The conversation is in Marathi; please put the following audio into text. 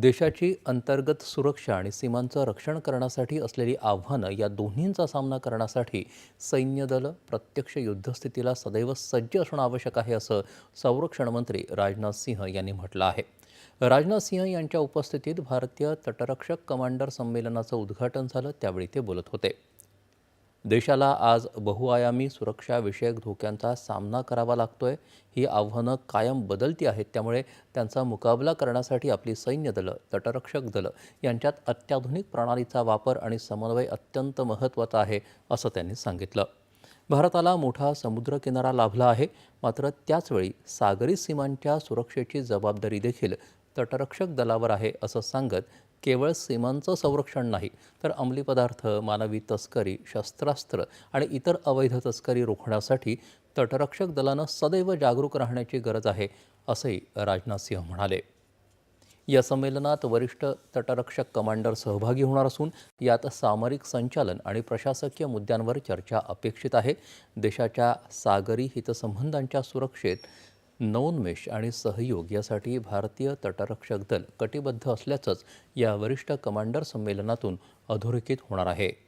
देशाची अंतर्गत सुरक्षा आणि सीमांचं रक्षण करण्यासाठी असलेली आव्हानं या दोन्हींचा सामना करण्यासाठी सैन्य दलं प्रत्यक्ष युद्धस्थितीला सदैव सज्ज असणं आवश्यक आहे असं संरक्षण मंत्री राजनाथ सिंह यांनी म्हटलं आहे. राजनाथ सिंह यांच्या उपस्थितीत भारतीय तटरक्षक कमांडर संमेलनाचं उद्घाटन झालं त्यावेळी ते बोलत होते. देशाला आज बहुआयामी सुरक्षाविषयक धोक्यांचा सामना करावा लागतोय. ही आव्हानं कायम बदलती आहेत. त्यामुळे त्यांचा मुकाबला करण्यासाठी आपली सैन्य दलं तटरक्षक दलं यांच्यात अत्याधुनिक प्रणालीचा वापर आणि समन्वय अत्यंत महत्त्वाचा आहे असं त्यांनी सांगितलं. भारताला मोठा समुद्रकिनारा लाभला आहे. मात्र त्याचवेळी सागरी सीमांच्या सुरक्षेची जबाबदारी देखील तटरक्षक दलावर आहे असं सांगत केवळ सीमांचं संरक्षण नाही तर अंमली पदार्थ मानवी तस्करी शस्त्रास्त्र आणि इतर अवैध तस्करी रोखण्यासाठी तटरक्षक दलानं सदैव जागरूक राहण्याची गरज आहे असंही राजनाथ सिंह म्हणाले. या संमेलनात वरिष्ठ तटरक्षक कमांडर सहभागी होणार असून यात सामरिक संचालन आणि प्रशासकीय मुद्द्यांवर चर्चा अपेक्षित आहे. देशाच्या सागरी हितसंबंधांच्या सुरक्षेत नवोन्मेष आणि सहयोग यासाठी भारतीय तटरक्षक दल कटिबद्ध असल्याचंच या वरिष्ठ कमांडर संमेलनातून अधोरेखित होणार आहे.